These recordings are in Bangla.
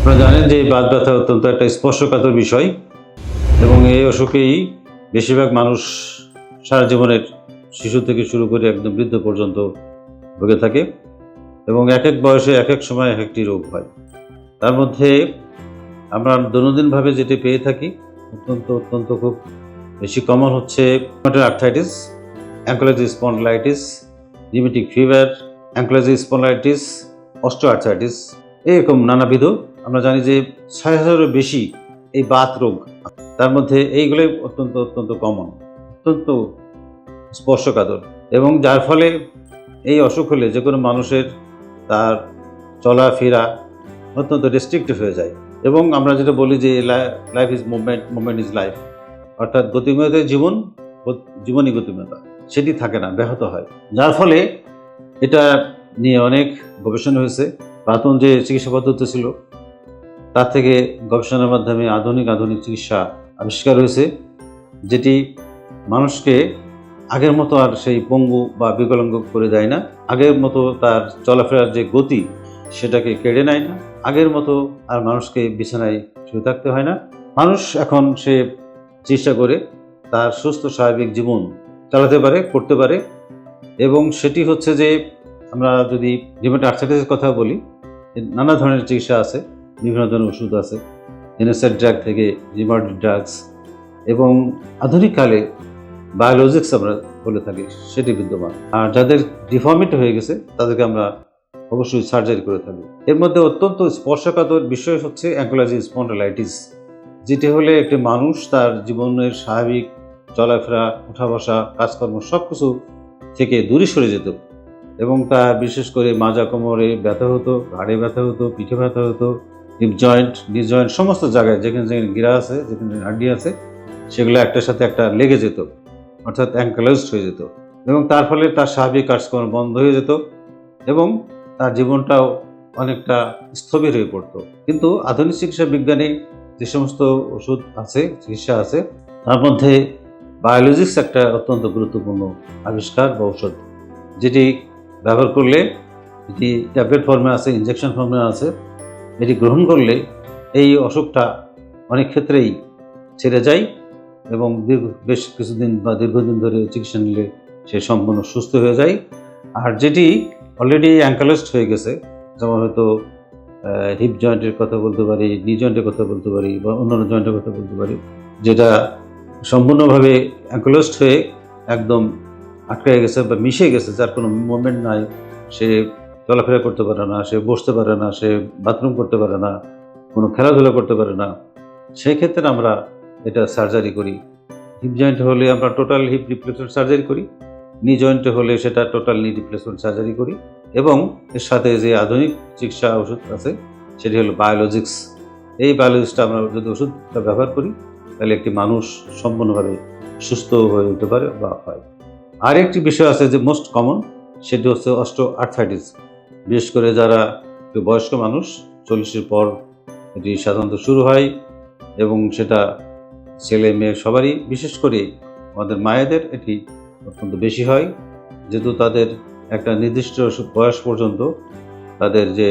আপনারা জানেন যে এই বাত ব্যথা অত্যন্ত একটা স্পর্শকাতর বিষয় এবং এই অসুখেই বেশিরভাগ মানুষ সারা জীবনের শিশু থেকে শুরু করে একদম বৃদ্ধ পর্যন্ত ভুগে থাকে এবং এক এক বয়সে এক এক সময় এক একটি রোগ হয়। তার মধ্যে আমরা দৈনন্দিনভাবে যেটি পেয়ে থাকি, অত্যন্ত অত্যন্ত খুব বেশি কমন হচ্ছে arthritis ankylosing spondylitis rheumatic fever ankylosing spondylitis osteoarthritis এরকম নানাবিধ আমরা জানি যে ছয় হাজারেরও বেশি এই বাত রোগ, তার মধ্যে এইগুলোই অত্যন্ত অত্যন্ত কমন অত্যন্ত স্পর্শকাতর। এবং যার ফলে এই অসুখ হলে যে কোনো মানুষের তার চলাফেরা অত্যন্ত রেস্ট্রিক্টিভ হয়ে যায়। এবং আমরা যেটা বলি যে life is movement movement is life অর্থাৎ গতিময়তায় জীবন জীবনই গতিময়তা, সেটি থাকে না, ব্যাহত হয়। যার ফলে এটা নিয়ে অনেক গবেষণা হয়েছে। প্রাক্তন যে চিকিৎসা পদ্ধতি ছিল তার থেকে গবেষণার মাধ্যমে আধুনিক আধুনিক চিকিৎসা আবিষ্কার হয়েছে, যেটি মানুষকে আগের মতো আর সেই পঙ্গু বা বিকলাঙ্গ করে দেয় না। আগের মতো তার চলাফেরার যে গতি, সেটাকে কেড়ে নেয় না। আগের মতো আর মানুষকে বিছানায় শুয়ে থাকতে হয় না। মানুষ এখন সে চেষ্টা করে তার সুস্থ স্বাভাবিক জীবন চালাতে পারে, করতে পারে। এবং সেটি হচ্ছে যে, আমরা যদি রিমোট আর্থাইটিসের কথা বলি, নানা ধরনের চিকিৎসা আছে। বিভিন্ন ধরনের ওষুধ আছে। এনএসএড ড্রাগ থেকে রিমোট ড্রাগস এবং আধুনিককালে বায়োলজিক্স আমরা বলে থাকি, সেটি বিদ্যমান। আর যাদের ডিফর্মিটি হয়ে গেছে, তাদেরকে আমরা অবশ্যই সার্জারি করে থাকি। এর মধ্যে অত্যন্ত স্পর্শকাতর বিষয় হচ্ছে অ্যাঙ্কোলজি স্পন্ডালাইটিস যেটি হলে একটি মানুষ তার জীবনের স্বাভাবিক চলাফেরা উঠা বসা কাজকর্ম সব কিছু থেকে দূরে সরে যেত এবং তা বিশেষ করে মাজা কোমরে ব্যথা হতো, ঘাড়ে ব্যথা হতো, পিঠে ব্যথা হতো হিপ জয়েন্ট নি জয়েন্ট সমস্ত জায়গায়, যেখানে যেখানে গিরা আছে, যেখানে হাড্ডি আছে, সেগুলো একটার সাথে একটা লেগে যেত, অর্থাৎ অ্যাঙ্কলাইজড হয়ে যেত। এবং তার ফলে তার স্বাভাবিক কাজকর্ম বন্ধ হয়ে যেত এবং তার জীবনটাও অনেকটা স্থবির হয়ে পড়তো। কিন্তু আধুনিক চিকিৎসা বিজ্ঞানে যে সমস্ত ওষুধ আছে, চিকিৎসা আছে, তার মধ্যে বায়োলজিক্স একটা অত্যন্ত গুরুত্বপূর্ণ আবিষ্কার বা ঔষধ, যেটি ব্যবহার করলে এটি ট্যাবলেট ফর্মে আছে ইঞ্জেকশন ফর্মে আছে এটি গ্রহণ করলে এই অসুখটা অনেক ক্ষেত্রেই ছেড়ে যায় এবং দীর্ঘ, বেশ কিছুদিন বা দীর্ঘদিন ধরে চিকিৎসা নিলে সে সম্পূর্ণ সুস্থ হয়ে যায়। আর যেটি অলরেডি অ্যাঙ্কালাইজড হয়ে গেছে, যেমন হয়তো হিপ জয়েন্টের কথা বলতে পারি নি জয়েন্টের কথা বলতে পারি বা অন্যান্য জয়েন্টের কথা বলতে পারি, যেটা সম্পূর্ণভাবে অ্যাঙ্কোলাইজড হয়ে একদম আটকে গেছে বা মিশে গেছে, যার কোনো মুভমেন্ট নাই, সে চলাফেরা করতে পারে না, সে বসতে পারে না, সে বাথরুম করতে পারে না, কোনো খেলাধুলা করতে পারে না। সেই ক্ষেত্রে আমরা এটা সার্জারি করি। হিপ জয়েন্ট হলে আমরা টোটাল হিপ রিপ্লেসমেন্ট সার্জারি করি। নি জয়েন্টে হলে সেটা টোটাল নি রিপ্লেসমেন্ট সার্জারি করি। এবং এর সাথে যে আধুনিক চিকিৎসা ওষুধ আছে, সেটি হলো বায়োলজিক্স এই বায়োলজিক্সটা আমরা যদি ওষুধটা ব্যবহার করি, তাহলে একটি মানুষ সম্পূর্ণভাবে সুস্থ হয়ে উঠতে পারে বা হয়। আর একটি বিষয় আছে যে মোস্ট কমন সেটি হচ্ছে অস্টো আর্থাইটিস বিশেষ করে যারা একটু বয়স্ক মানুষ, চল্লিশের পর এটি সাধারণত শুরু হয় এবং সেটা ছেলে, মেয়ে সবারই, বিশেষ করে আমাদের মায়েদের এটি অত্যন্ত বেশি হয়। যেহেতু তাদের একটা নির্দিষ্ট বয়স পর্যন্ত তাদের যে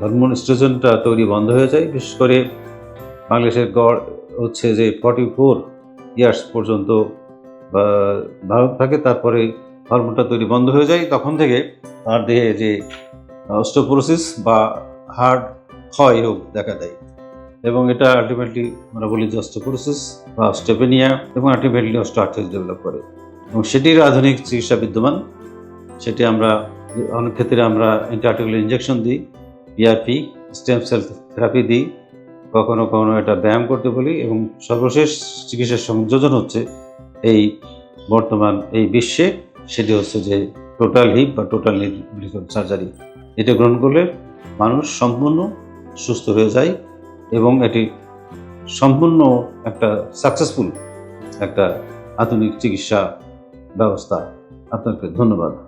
হরমোন স্টেশনটা তৈরি বন্ধ হয়ে যায়। বিশেষ করে বাংলাদেশের গড় হচ্ছে যে ফর্টি ফোর ইয়ার্স পর্যন্ত ভারত থাকে, তারপরে হরমোনটা তৈরি বন্ধ হয়ে যায়, তখন থেকে তার দেহে যে অস্টোপোরোসিস বা হার্ট ক্ষয় রোগ দেখা দেয়। এবং এটা আলটিমেটলি আমরা বলি যে অস্টোপোরোসিস বা অস্টোপেনিয়া এবং আলটিমেটলি অস্টোআর্থাইটিস ডেভেলপ করে। এবং সেটির আধুনিক চিকিৎসা বিদ্যমান। সেটি আমরা, অনেক ক্ষেত্রে আমরা অ্যান্টিআর্টিকুলার ইঞ্জেকশন দিই পিআরপি স্টেম সেল থেরাপি দিই, কখনো কখনো এটা ব্যায়াম করতে বলি এবং সর্বশেষ চিকিৎসার সংযোজন হচ্ছে এই বর্তমান, এই বিশ্বে সেটি হচ্ছে যে টোটাল হিপ বা টোটাল সার্জারি এটা গ্রহণ করলে মানুষ সম্পূর্ণ সুস্থ হয়ে যায় এবং এটি সম্পূর্ণ একটা সাকসেসফুল একটা আধুনিক চিকিৎসা ব্যবস্থা। আপনাকে ধন্যবাদ।